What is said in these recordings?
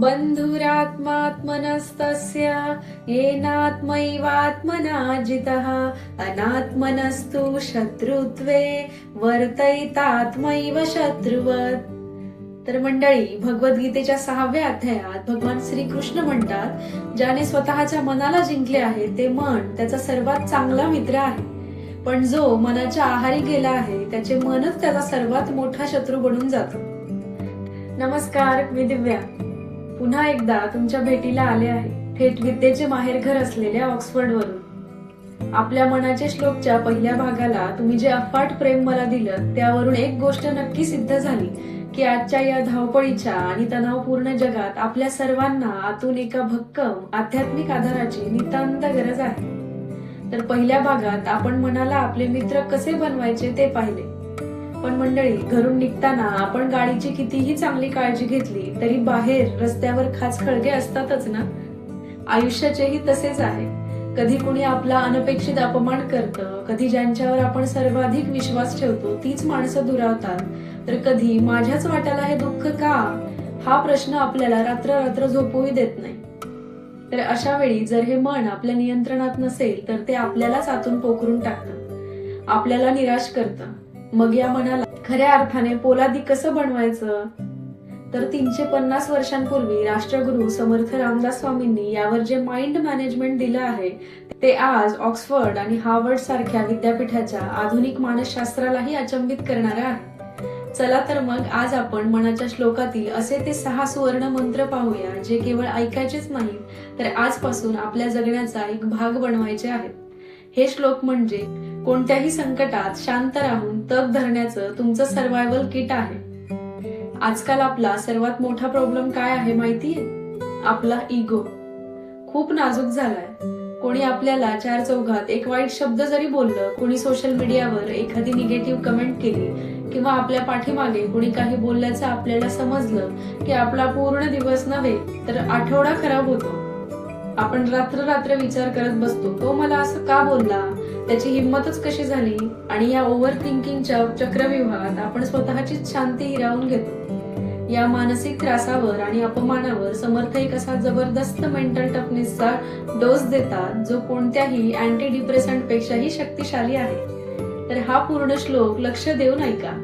बन्धुरात्मात्मनस्तस्य येनात्मैवात्मना जितः अनात्मनस्तु शत्रुत्वे वर्तयितात्मैव शत्रुवत्। तर मंडळी भगवद्गीतेच्या सहाव्या अध्यायात भगवान श्रीकृष्ण म्हणतात ज्याने स्वतःच्या मनाला जिंकले आहे ते मन त्याचा सर्वात चांगला मित्र आहे. पण जो मनाच्या आहारी गेला आहे त्याचे मनच त्याचा सर्वात मोठा शत्रू बनून जातो. नमस्कार मी दिव्या. पुन्हा एकदा तुमच्या भेटीला आले आहे. थेट विद्येचे माहेरघर असलेल्या ऑक्सफर्ड वरून आपल्या मनाचे श्लोकच्या पहिल्या भागाला तुम्ही जे अफाट प्रेम मला दिलं त्यावरून एक गोष्ट नक्की सिद्ध झाली की आजच्या या धावपळीच्या आणि तणावपूर्ण जगात आपल्या सर्वांना आतून एका भक्कम आध्यात्मिक आधाराची नितांत गरज आहे. तर पहिल्या भागात आपण मनाला आपले मित्र कसे बनवायचे ते पाहिले. पण मंडळी घरून निघताना आपण गाडीची कितीही चांगली काळजी घेतली तरी बाहेर रस्त्यावर खास खळगे असतातच ना? आयुष्याचेही तसेच आहे. कधी कुणी आपला अनपेक्षित अपमान करतं कधी ज्यांच्यावर आपण सर्वाधिक विश्वास ठेवतो तीच माणसं दुरावतात. तर कधी माझ्याच वाट्याला हे दुःख का? हा प्रश्न आपल्याला रात्र रात्र झोपवू देत नाही. तर अशा वेळी जर हे मन आपल्या नियंत्रणात नसेल तर ते आपल्यालाच आतून पोखरून टाकतं. आपल्याला निराश करतं. मग या मनाला खऱ्या अर्थाने पोलादी कसं बनवायचं? तर तीनशे पन्नास वर्षांपूर्वी राष्ट्रगुरु समर्थ रामदास स्वामींनी यावर जे माइंड मॅनेजमेंट दिलं आहे ते आज ऑक्सफर्ड आणि हार्वर्ड सारख्या विद्यापीठाच्या आधुनिक मानसशास्त्रालाही अचंबित करणार आहे. चला तर मग आज आपण मनाच्या श्लोकातील असे ते सहा सुवर्ण मंत्र पाहूया जे केवळ ऐकायचेच नाहीत तर आजपासून आपल्या जगण्याचा एक भाग बनवायचे आहेत. हे श्लोक म्हणजे कोणत्याही संकटात शांत राहून तग धरण्याचं तुमचं सर्वायवल किट आहे. आजकाल आपला सर्वात मोठा प्रॉब्लेम काय आहे माहितीये? आपला इगो खूप नाजूक झालाय. कोणी आपल्याला चार चौघात एक वाईट शब्द जरी बोललं कोणी सोशल मीडियावर एखादी निगेटिव्ह कमेंट केली किंवा आपल्या पाठीमागे कोणी काही बोलल्याचं आपल्याला समजलं की आपला पूर्ण दिवस नव्हे तर आठवडा खराब होतो. आपण रात्र रात्र विचार करत बसतो तो मला असं का बोलला? त्याची हिंमतच कशी झाली आणि या ओव्हर थिंकिंगच्या चक्रव्यूहात आपण स्वतःचीच शांती हिरावून घेतो. या मानसिक त्रासावर आणि अपमानावर समर्थ एक असा जबरदस्त मेंटल टफनेसचा डोस देतात जो कोणत्याही अँटी डिप्रेसंट पेक्षाही शक्तिशाली आहे. तर हा पूर्ण श्लोक लक्ष देऊन ऐका.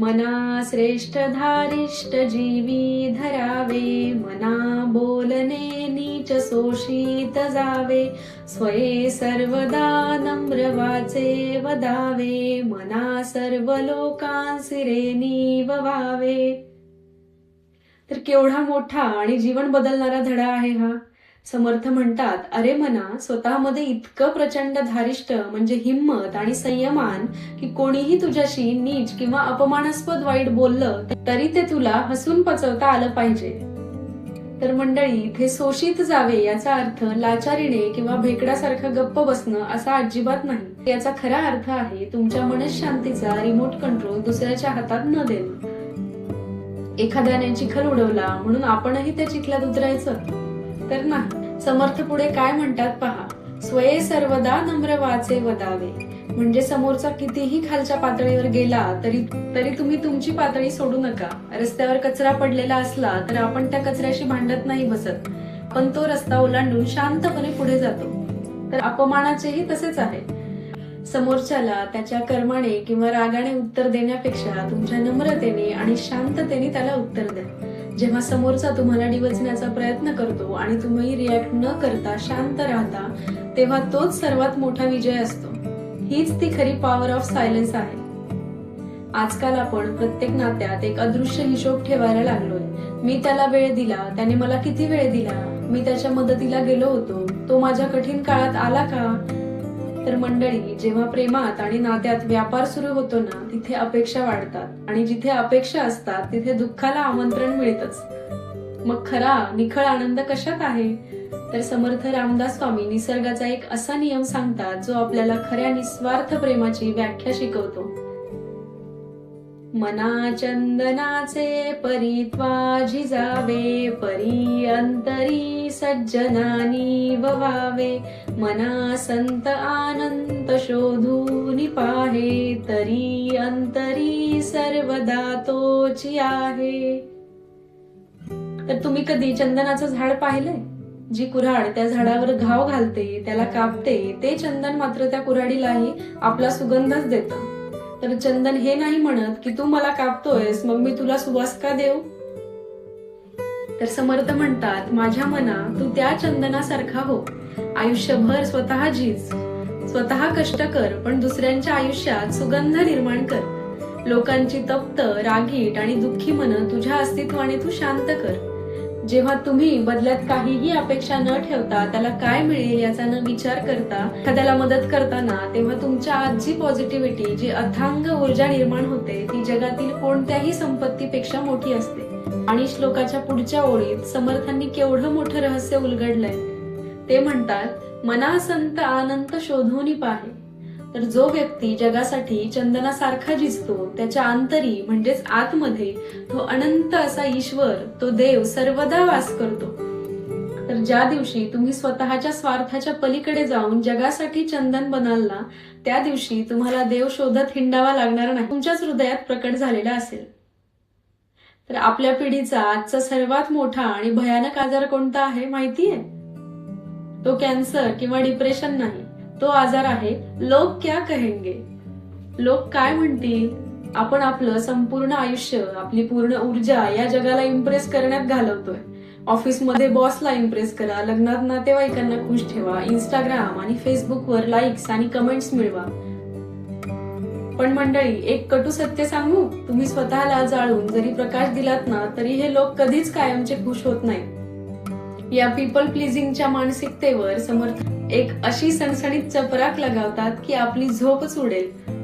मना श्रेष्ठ धारिष्ट जीवी धरावे मना बोलणे नीच शोषित जावे स्वये सर्वदा नम्र वाचे वदावे मना सर्व लोकांसिरे निववावे तर केवढा मोठा आणि जीवन बदलणारा धडा आहे हा. समर्थ म्हणतात अरे मना स्वतःमध्ये इतकं प्रचंड धारिष्ट म्हणजे हिंमत आणि संयमान की कोणीही तुझ्याशी नीच किंवा अपमानास्पद वाईट बोललं तरी ते तुला हसून पचवता आलं पाहिजे. तर मंडळी इथे शोषित जावे याचा अर्थ लाचारीने किंवा भेकडासारखं गप्प बसणं असा अजिबात नाही. याचा खरा अर्थ आहे तुमच्या मनशांतीचा रिमोट कंट्रोल दुसऱ्याच्या हातात न देणं. एखाद्याने चिखल उडवला म्हणून आपणही त्या चिखलात उतरायचं. तर नाही समर्थ पुढे काय म्हणतात पहा? स्वये सर्वदा नम्र वाचे वदावे. म्हणजे समोरचा कितीही खालच्या पातळीवर गेला तरी तरी तुम्ही तुमची पातळी सोडू नका. रस्त्यावर कचरा पडलेला असला तर आपण त्या कचऱ्याशी भांडत नाही बसत. पण तो रस्ता ओलांडून शांतपणे पुढे जातो. तर अपमानाचेही तसेच आहे. समोरच्याला त्याच्या कर्माने किंवा रागाने उत्तर देण्यापेक्षा तुमच्या नम्रतेने आणि शांततेने त्याला उत्तर द्या. जेव्हा समोरचा तुम्हाला डिवचण्याचा प्रयत्न करतो आणि तुम्ही रिॲक्ट न करता शांत राहता तेव्हा तोच सर्वात मोठा विजय असतो. हीच ती खरी पॉवर ऑफ सायलेन्स आहे. आजकाल आपण प्रत्येक नात्यात एक अदृश्य हिशोब ठेवायला लागलोय. मी त्याला वेळ दिला त्याने मला किती वेळ दिला मी त्याच्या मदतीला गेलो होतो तो माझ्या कठीण काळात आला का? तर मंडळी जेव्हा प्रेमात आणि नात्यात व्यापार सुरू होतो ना तिथे अपेक्षा वाढतात. आणि जिथे अपेक्षा असतात तिथे दुःखाला आमंत्रण मिळतच. मग खरा निखळ आनंद कशात आहे? तर समर्थ रामदास स्वामी निसर्गाचा एक असा नियम सांगतात जो आपल्याला खऱ्या निस्वार्थ प्रेमाची व्याख्या शिकवतो. मना चंदनाचे परित्वा झिजावे परी अंतरी सज्जनानी ववावे. मना संत आनंद शोधून पाहे तरी अंतरी सर्वदा तोची आहे. तर तुम्ही कधी चंदनाचं झाड पाहिलंय? जी कुऱ्हाड त्या झाडावर घाव घालते त्याला कापते ते चंदन मात्र त्या कुऱ्हाडीलाही आपला सुगंधच देतं. तर चंदन हे नाही म्हणत की तू मला कापतोयस मग मी तुला सुवास का देऊ? तर समर्थ म्हणतात माझ्या मना तू त्या चंदनासारखा हो. आयुष्यभर स्वतः जीज स्वतः कष्ट कर पण दुसऱ्यांच्या आयुष्यात सुगंध निर्माण कर. लोकांची तप्त रागीट आणि दुःखी मन तुझ्या अस्तित्वाने तू शांत कर. जेव्हा तुम्ही बदल्यात काहीही अपेक्षा न ठेवता त्याला काय मिळेल याचा न विचार करता एखाद्याला मदत करताना तेव्हा तुमच्या आत जी पॉझिटिव्हिटी जी अथांग ऊर्जा निर्माण होते ती जगातील कोणत्याही संपत्तीपेक्षा मोठी असते. आणि श्लोकाच्या पुढच्या ओळीत समर्थांनी केवढं मोठं रहस्य उलगडलंय. ते म्हणतात मनासंत आनंद शोधून पाहे. तर जो व्यक्ती जगासाठी चंदनासारखा जिजतो त्याच्या आंतरी म्हणजेच आतमध्ये तो अनंत असा ईश्वर तो देव सर्वदा वास करतो. तर ज्या दिवशी तुम्ही स्वतःच्या स्वार्थाच्या पलीकडे जाऊन जगासाठी चंदन बनाल ना त्या दिवशी तुम्हाला देव शोधत हिंडावा लागणार नाही. तुमच्याच हृदयात प्रकट झालेला असेल. तर आपल्या पिढीचा आजचा सर्वात मोठा आणि भयानक आजार कोणता आहे माहितीये? तो कॅन्सर किंवा डिप्रेशन नाही. तो आजार आहे लोक क्या कहेंगे? लोक काय म्हणतील? आपण आपलं संपूर्ण आयुष्य आपली पूर्ण ऊर्जा या जगाला इम्प्रेस करण्यात घालवतोय. ऑफिसमध्ये बॉसला इम्प्रेस करा लग्नात नातेवाईकांना खुश ठेवा इंस्टाग्राम आणि फेसबुकवर लाईक्स आणि कमेंट्स मिळवा. पण मंडळी एक कटू सत्य सांगू? तुम्ही स्वतःला जाळून जरी प्रकाश दिलात ना तरी हे लोक कधीच कायमचे खुश होत नाही या पीपल प्लीजिंगच्या मानसिकतेवर समर्थ एक अशी सणसणीत चपराक लगावतात की आपली झोपच उडेल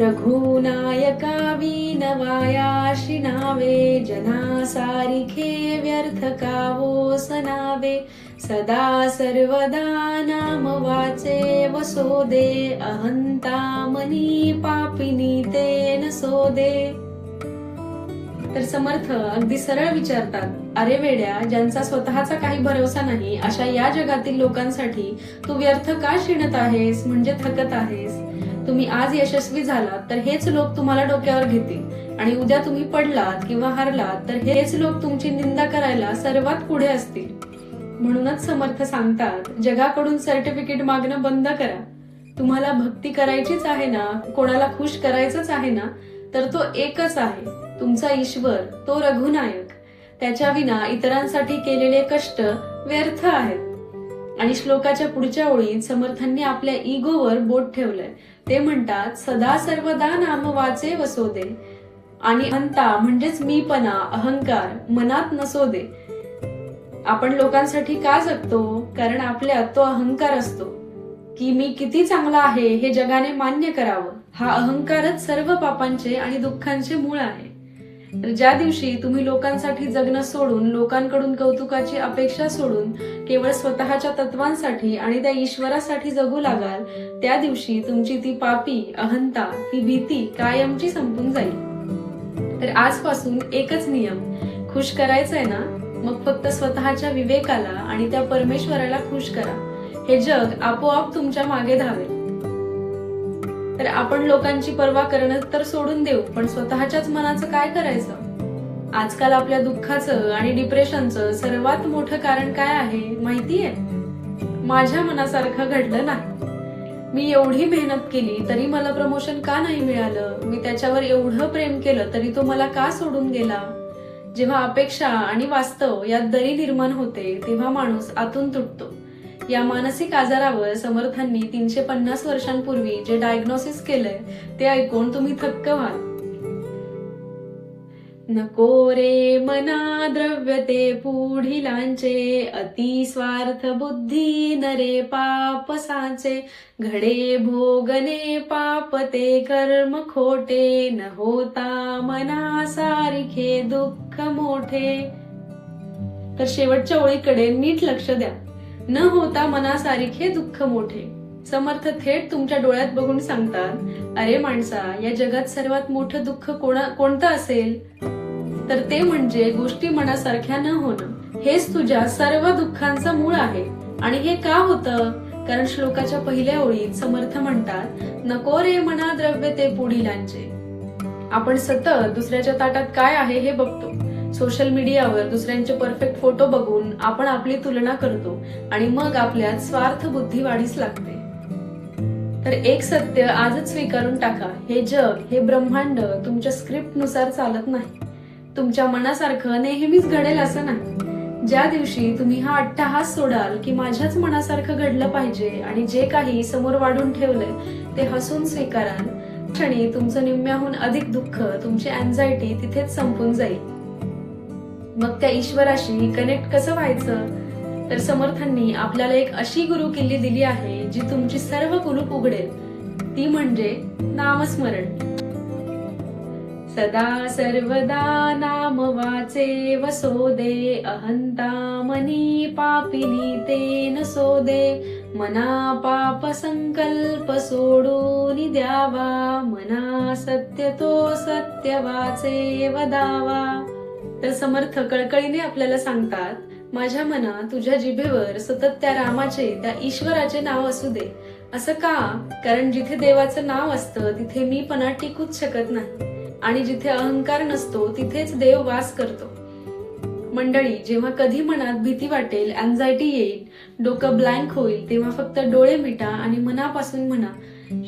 रघुनायका विनवायाशी नावे जना सारिखे व्यर्थ कावो सनावे सदा सर्वदा नाम वाचे वसोदे अहंता मनी पापिनी ते सोदे. तर समर्थ अगदी सरळ विचारतात अरे वेड्या ज्यांचा स्वतःचा काही भरोसा नाही अशा या जगातील लोकांसाठी तू व्यर्थ का शिणत आहेस? म्हणजे थकत आहेस. तुम्ही आज यशस्वी झालात तर हेच लोक तुम्हाला डोक्यावर घेतील. आणि उद्या तुम्ही पडलात किंवा हरलात तर हेच लोक तुमची निंदा करायला सर्वात पुढे असतील. म्हणूनच समर्थ सांगतात जगाकडून सर्टिफिकेट मागणं बंद करा. तुम्हाला भक्ती करायचीच आहे ना कोणाला खुश करायचंच आहे ना तर तो एकच आहे. तुमचा ईश्वर तो रघुनायक त्याच्या विना इतरांसाठी केलेले कष्ट व्यर्थ आहेत. आणि श्लोकाच्या पुढच्या ओळीत समर्थांनी आपल्या इगोवर बोट ठेवलंय. ते म्हणतात सदा सर्वदा नाम वाचे वसोदे. आणि अंता म्हणजेच मीपणा अहंकार मनात नसो दे आपण लोकांसाठी का जगतो? कारण आपल्यात तो अहंकार असतो. की मी किती चांगला आहे हे जगाने मान्य करावं? हा अहंकारच सर्व पापांचे आणि दुःखांचे मूळ आहे. ज्या दिवशी तुम्ही लोकांसाठी जगणं सोडून लोकांकडून कौतुकाची अपेक्षा सोडून केवळ स्वतःच्या तत्वांसाठी आणि त्या ईश्वरासाठी जगू लागाल त्या दिवशी तुमची ती पापी अहंता ती भीती कायमची संपून जाईल. तर आजपासून एकच नियम खुश करायचंय ना? मग फक्त स्वतःच्या विवेकाला आणि त्या परमेश्वराला खुश करा. हे जग आपोआप तुमच्या मागे धावेल. तर आपण लोकांची पर्वा करणं तर सोडून देऊ पण स्वतःच्याच मनाचं काय करायचं? आजकाल आपल्या दुःखाचं आणि डिप्रेशनचं सर्वात मोठं कारण काय आहे माहितीये? माझ्या मनासारखं घडलं नाही. मी एवढी मेहनत केली तरी मला प्रमोशन का नाही मिळालं? मी त्याच्यावर एवढं प्रेम केलं तरी तो मला का सोडून गेला? जेव्हा अपेक्षा आणि वास्तव यात दरी निर्माण होते तेव्हा माणूस आतून तुटतो. या मानसिक आजारावर समर्थांनी तीनशे पन्नास वर्षांपूर्वी जे डायग्नोसिस केलंय ते ऐकून तुम्ही थक्क व्हाल. नको रे मना द्रव्य ते पुढिलांचे अति स्वार्थ बुद्धी नरे पाप साचे घडे भोगने पाप ते कर्म खोटे न होता मना सारखे दुःख मोठे. तर शेवटच्या ओळीकडे नीट लक्ष द्या. न होता मनासारिखे दुःख मोठे. समर्थ थेट तुमच्या डोळ्यात बघून सांगतात अरे माणसा या जगात सर्वात मोठं दुःख कोणा कोणतं असेल? तर ते म्हणजे गोष्टी मनासारख्या न होणं. हेच तुझ्या सर्व दुःखांचं मूळ आहे. आणि हे का होतं? कारण श्लोकाच्या पहिल्या ओळीत समर्थ म्हणतात नको रे मना द्रव्य ते पुढीलांचे. आपण सतत दुसऱ्याच्या ताटात काय आहे हे बघतो. सोशल मीडियावर दुसऱ्यांचे परफेक्ट फोटो बघून आपण आपली तुलना करतो आणि मग आपल्यात स्वार्थ बुद्धी वाढीस लागते. तर एक सत्य आजच स्वीकारून टाका. हे जग हे ब्रह्मांड तुमच्या स्क्रिप्टनुसार चालत नाही. तुमच्या मनासारखं नेहमीच घडेल असं नाही. ज्या दिवशी तुम्ही हा अट्टहास सोडाल की माझ्याच मनासारखं घडलं पाहिजे आणि जे काही समोर वाढून ठेवलंय ते हसून स्वीकाराल क्षणी तुमचं निम्म्याहून अधिक दुःख तुमची अँझायटी तिथेच संपून जाईल. मग त्या ईश्वराशी कनेक्ट कसं व्हायचं? तर समर्थांनी आपल्याला एक अशी गुरु किल्ली दिली आहे जी तुमची सर्व कुलूप उघडेल. ती म्हणजे नामस्मरण. सदा सर्वदा नाम वाचे वसोदे अहंता मनी पापिनी ते नसोदे मना पाप संकल्प सोडून द्यावा मना सत्य तो सत्य वाचे वदावा तर समर्थ कळकळीने आपल्याला सांगतात माझ्या मना तुझ्या जिभेवर सतत त्या रामाचे त्या ईश्वराचे नाव असू दे. असं का? कारण जिथे देवाचं नाव असतं तिथे मी पणा टिकूच शकत नाही. आणि जिथे अहंकार नसतो तिथेच देव वास करतो. मंडळी जेव्हा कधी मनात भीती वाटेल अँझायटी येईल डोकं ब्लँक होईल तेव्हा फक्त डोळे मिटा आणि मनापासून म्हणा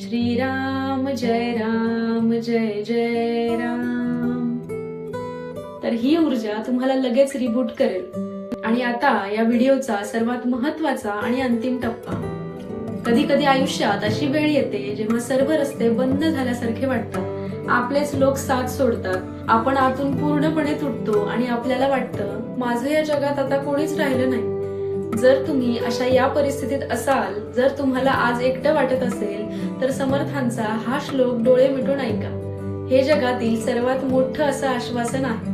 श्रीराम जय राम जय जय राम. तर ही ऊर्जा तुम्हाला लगेच रिबूट करेल. आणि आता या व्हिडिओचा सर्वात महत्त्वाचा आणि अंतिम टप्पा. कधी कधी आयुष्यात अशी वेळ येते जेव्हा सर्व रस्ते बंद झाल्यासारखे वाटतात. आपलेच लोक साथ सोडतात. आपण आतून पूर्णपणे तुटतो आणि आपल्याला वाटतं माझं या जगात आता कोणीच राहिलं नाही. जर तुम्ही अशा या परिस्थितीत असाल जर तुम्हाला आज एकटं वाटत असेल तर समर्थांचा हा श्लोक डोळे मिटून ऐका. हे जगातील सर्वात मोठं असं आश्वासन आहे.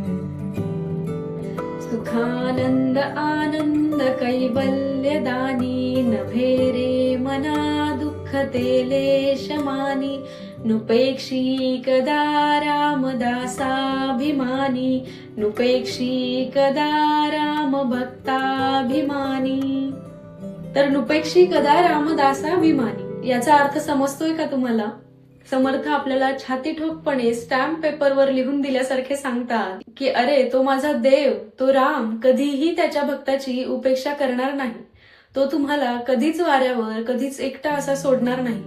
सुखानंद आनंद कैवल्यदानी नभे रे मना दुःख तेलेशमानी नुपेक्षी कदा रामदासाभिमानी नुपेक्षी कदा राम भक्ताभिमानी तर नुपेक्षी कदा रामदासाभिमानी याचा अर्थ समजतोय का तुम्हाला? समर्थ आपल्याला छाती ठोकपणे स्टॅम्प पेपरवर लिहून दिल्यासारखे सांगतात की अरे तो माझा देव तो राम कधीही त्याच्या भक्ताची उपेक्षा करणार नाही. तो तुम्हाला कधीच वाऱ्यावर कधीच एकटा असा सोडणार नाही.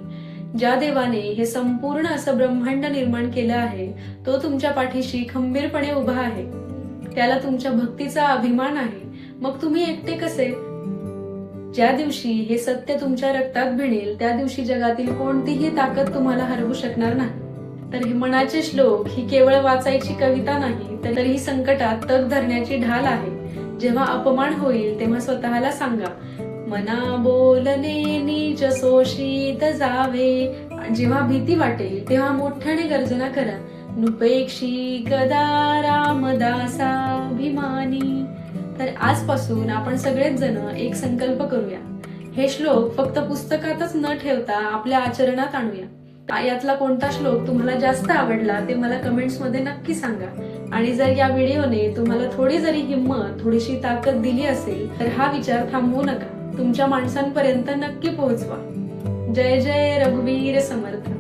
ज्या देवाने हे संपूर्ण असं ब्रह्मांड निर्माण केलं आहे तो तुमच्या पाठीशी खंबीरपणे उभा आहे. त्याला तुमच्या भक्तीचा अभिमान आहे. मग तुम्ही एकटे कसे? ज्या दिवशी हे सत्य तुमच्या रक्तात भिनेल त्या दिवशी जगातील कोणतीही ताकद तुम्हाला हरवू शकणार नाही. तर हे मनाचे श्लोक ही केवळ वाचायची कविता नाही तर ही संकटात तग धरण्याची ढाल आहे. जेव्हा अपमान होईल तेव्हा स्वतःला सांगा मना बोलने नीच शोषित जावे. जेव्हा भीती वाटेल तेव्हा मोठ्याने गर्जना करा नुपेक्षी कदा रामदासाभिमानी आजपासून आपण सगळेच जण एक संकल्प करूया. हे श्लोक फक्त पुस्तकातच न ठेवता आपल्या आचरणात आणूया. यातला कोणता श्लोक तुम्हाला जास्त आवडला ते मला कमेंट्समध्ये नक्की सांगा. आणि जर या व्हिडिओने तुम्हाला थोडी जरी हिंमत थोडीशी ताकद दिली असेल तर हा विचार थांबवू नका. तुमच्या माणसांपर्यंत नक्की पोहोचवा. जय जय रघुवीर समर्थ.